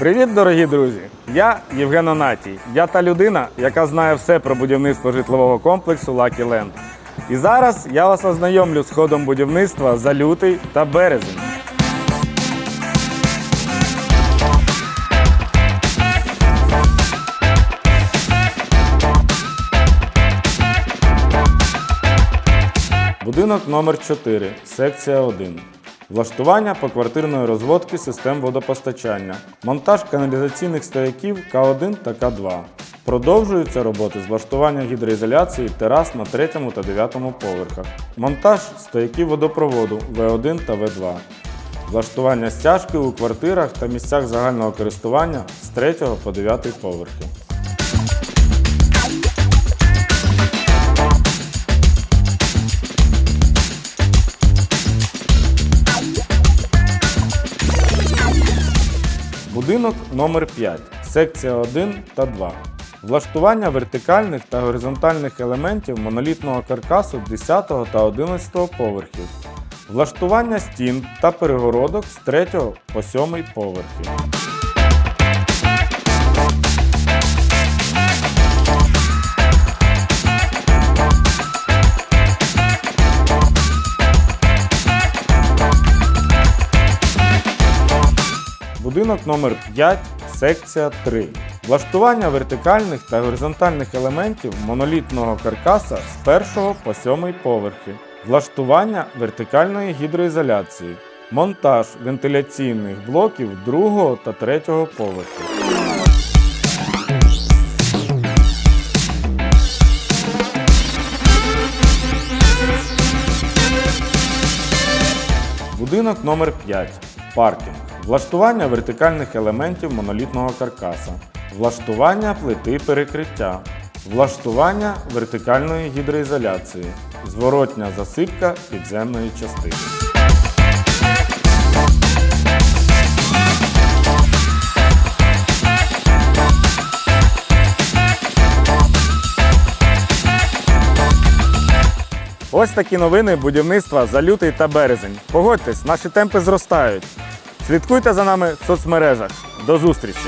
Привіт, дорогі друзі! Я Євген Онатій. Я та людина, яка знає все про будівництво житлового комплексу Lucky Land. І зараз я вас ознайомлю з ходом будівництва за лютий та березень. Будинок номер 4 секція 1. Влаштування поквартирної розводки систем водопостачання, монтаж каналізаційних стояків К1 та К2. Продовжуються роботи з влаштування гідроізоляції терас на 3 та 9 поверхах, монтаж стояків водопроводу В1 та В2, влаштування стяжки у квартирах та місцях загального користування з 3 по 9 поверхи. Будинок номер 5 секція 1 та 2. Влаштування вертикальних та горизонтальних елементів монолітного каркасу 10 та 11 поверхів. Влаштування стін та перегородок з 3 по 7 поверхи. Будинок номер 5 секція 3. Влаштування вертикальних та горизонтальних елементів монолітного каркаса з 1 по 7 поверхи. Влаштування вертикальної гідроізоляції. Монтаж вентиляційних блоків 2 та 3 поверхів. Будинок номер 5 Паркінг. Влаштування вертикальних елементів монолітного каркаса. Влаштування плити перекриття. Влаштування вертикальної гідроізоляції. Зворотня засипка підземної частини. Ось такі новини будівництва за лютий та березень. Погодьтесь, наші темпи зростають. Слідкуйте за нами в соцмережах. До зустрічі!